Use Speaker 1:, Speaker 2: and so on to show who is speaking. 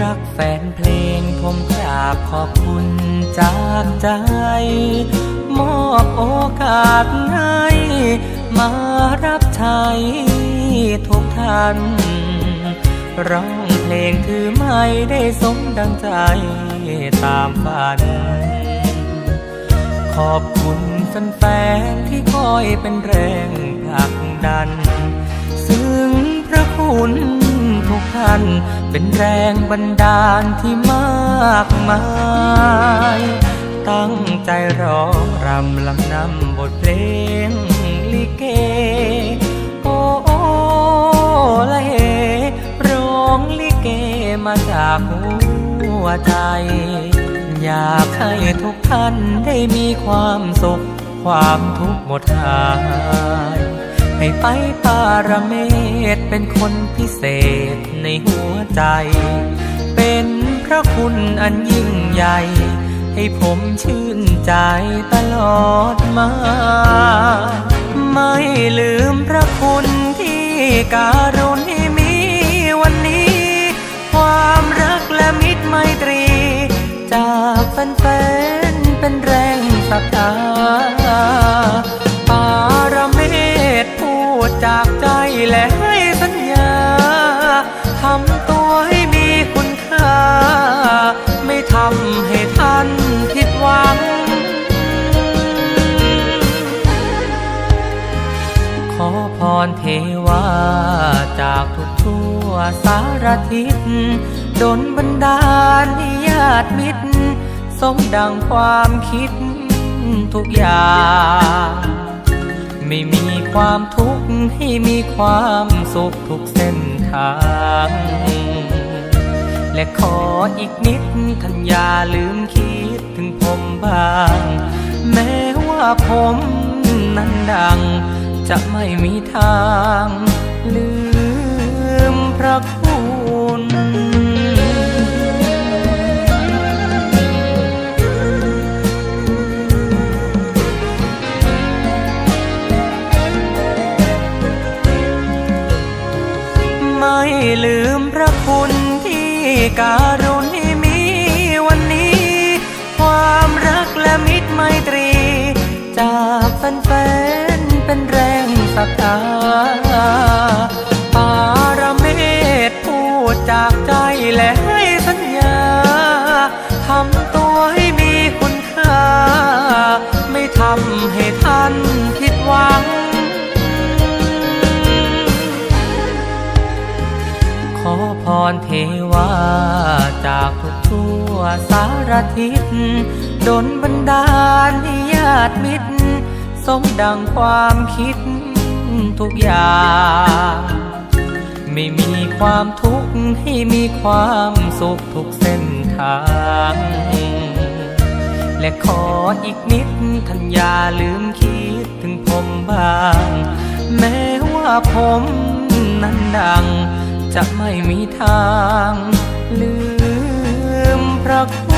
Speaker 1: รักแฟนเพลงผมกราบขอบคุณจากใจ มอบโอกาสให้มารับใช้ทุกท่าน ร้องเพลงคือไม่ได้สมดังใจตามฝัน ขอบคุณแฟนๆที่คอยเป็นแรงผลักดัน ซึ่งพระคุณ เป็นแรงบันดาลที่มากมาย ตั้งใจร้องรำลำนำบทเพลงลิเก โอ้โอละเฮร้องลิเกมาจากหัวใจ อยากให้ทุกท่านได้มีความสุข ความทุกข์หมดหายให้ไปปารเมตเป็นคนพิเศษ หัวใจ เป็นพระคุณอันยิ่งใหญ่ ให้ผมชื่นใจตลอดมา ไม่ลืมพระคุณที่การุณให้มีวันนี้ ความรักและมิตรไมตรี จากแฟนๆเป็นแรงศรัทธาปารเมตพูดจากใจและำตัวให้มีคุณค่า ไม่ทำให้ท่านผิดหวัง ขอพรเทวาจากทุกทั่วสารทิศดลบันดาลญาติมิตร สมดังความคิดทุกอย่าง ไม่มีความทุกข์ให้มีความสุขทุกเส้นทาง และขออีกนิดท่านอย่าลืมคิดถึงผมบ้าง แม้ว่าผมนั้นดัง จะไม่มีทาง ลืมพระคุณ คุณที่การุณให้มีวันนี้ ความรักและมิตรไมตรี จากแฟนๆเป็นแรงศรัทธา รเทวาจากทุกทั่วสารทิศดลบันดาลให้ญาติมิตร สมดังความคิดทุกอย่าง ไม่มีความทุกข์ให้มีความสุขทุกเส้นทาง และขออีกนิดท่านอย่าลืมคิดถึงผมบ้าง แม้ว่าผมนั้นดัง จะไม่มีทางลืมพระคุ